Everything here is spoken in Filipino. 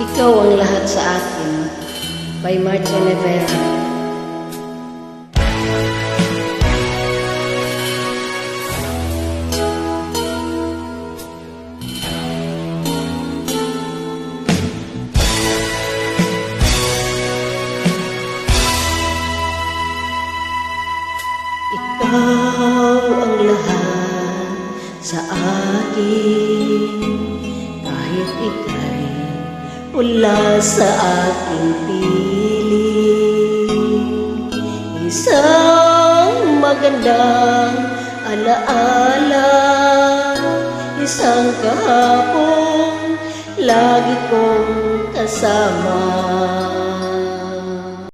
Ikaw ang lahat sa akin. By Martin Rivera. Ikaw ang lahat sa akin Kahit ika'y wala sa aking piling. Isang magandang alaala Isang kahapon lagi kong kasama